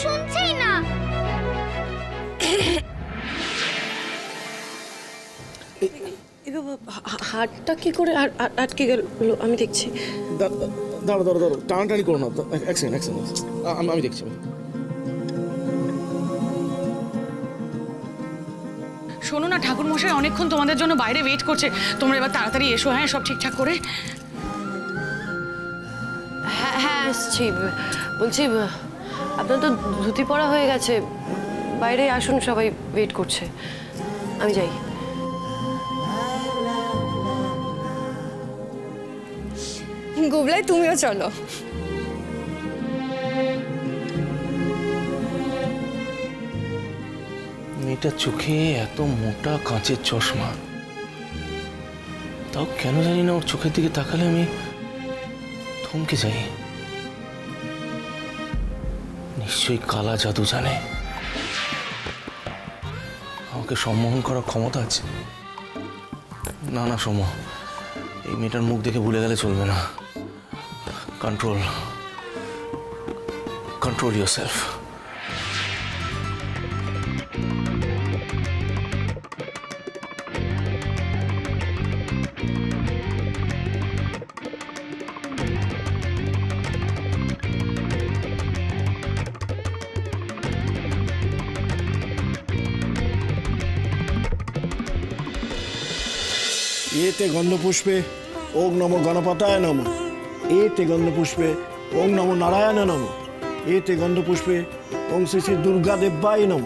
শুনছেই না। এ বাবা হা- হাতটা কি করে আটকে গেল? আমি দেখছি। দা- দাঁড়ো দাঁড়ো দাঁড়ো টানাটানি করো না। এক সেকেন্ড এক সেকেন্ড আমি আমি দেখছি শোনো না ঠাকুর মশাই অনেকক্ষণ তোমাদের জন্য বাইরে ওয়েট করছে। তোমরা এবার তাড়াতাড়ি এসো হ্যাঁ সব ঠিকঠাক করে? হ্যাঁ হ্যাঁ আসছি। বলছি আপনার তো ধুতি পরা হয়ে গেছে। বাইরে আসুন সবাই ওয়েট করছে। আমি যাই। গুবলাই তুমিও চলো। মেয়েটার চোখে এত মোটা কাঁচের চশমা। তাও কেন জানি না ওর চোখের দিকে তাকালে আমি থমকে যাই। নিশ্চয়ই কালা জাদু জানে। আমাকে সম্মোহন করার ক্ষমতা আছে। না না, সম, এই মেয়েটার মুখ দেখে ভুলে গেলে চলবে না। কন্ট্রোল কন্ট্রোল ইউর সেলফ এতে গন্ধপুষ্পে ওং নম গণপতায় নম। এতে গন্ধপুষ্পে ওং নম নারায়ণ নম। এতে গন্ধপুষ্পে ওং শ্রী শ্রী দুর্গা দেব্যায় নম।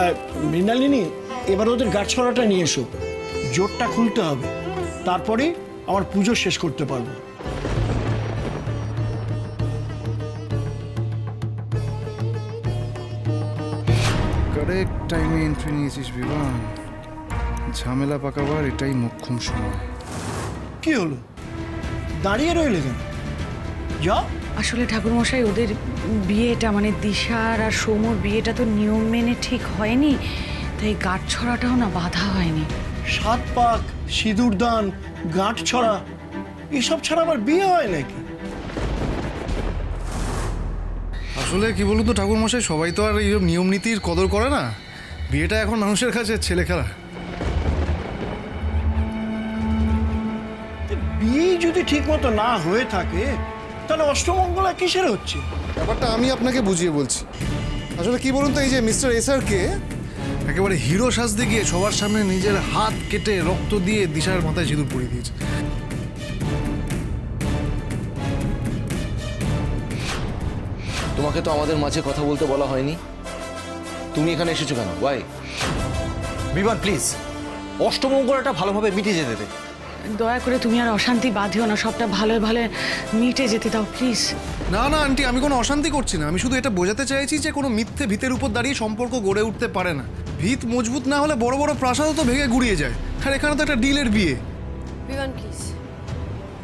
আহ, মৃণালিনী এবার ওদের গাছছড়াটা নিয়ে এসো। জোরটা খুলতে হবে। তারপরে আমার পুজো শেষ করতে পারব। কারেক্ট টাইমে এন্ট্রি নিয়েছিস বিমান। ঝামেলা পাকাবার এটাই মোক্ষম সময়। কি হলো? দাঁড়িয়ে রইলে কেন? যা আসলে ঠাকুর মশাই ওদের বিয়েটা মানে দিশার আর সৌমর বিয়েটা তো নিয়ম মেনে ঠিক হয়নি। তাই গাঁট ছড়াটাও না বাধা হয়নি। সাত পাক সিঁদুর দান গাঁট ছড়া এসব ছাড়া আবার বিয়ে হয় নাকি? আসলে কি বলুন তো ঠাকুর মশাই সবাই তো আর এইসব নিয়ম নীতির কদর করে না। বিয়েটা এখন মানুষের কাছে ছেলে খেলা। বিয়ে যদি ঠিক মতো না হয়ে থাকে তাহলে অষ্টমঙ্গলা কিসের হচ্ছে? ব্যাপারটা আমি আপনাকে বুঝিয়ে বলছি। আসলে কি বলুন তো এই যে মিস্টার এসআরকে একেবারে হিরো সাজতে গিয়ে সবার সামনে নিজের হাত কেটে রক্ত দিয়ে দিশার মাথায় সিঁদুর পরিয়ে দিয়েছে। তোমাকে তো আমাদের মাঝে কথা বলতে বলা হয়নি। তুমি এখানে এসেছ কেন? ওয়াই বিমান প্লিজ অষ্টমঙ্গলাটা ভালোভাবে মিটিয়ে যেতে দে। দয়া করে তুমি আর অশান্তি বাঁধিও না সবটা ভালো ভালো মিটে যেতে দাও প্লিজ না না আন্টি আমি কোনো অশান্তি করছি না। আমি শুধু এটা বোঝাতে চাইছি যে কোনো মিথ্যে ভিতের উপর দাঁড়িয়ে সম্পর্ক গড়ে উঠতে পারে না। ভিত মজবুত না হলে বড় বড় প্রাসাদও তো ভেঙে গুড়িয়ে যায়। আর এখানে তো একটা ডিলের বিয়ে। বিমান প্লিজ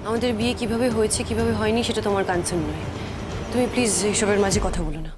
আমাদের বিয়ে কীভাবে হয়েছে কীভাবে হয়নি সেটা তোমার কনসার্ন নয়। তুমি প্লিজ এসবের মাঝে কথা বলো না।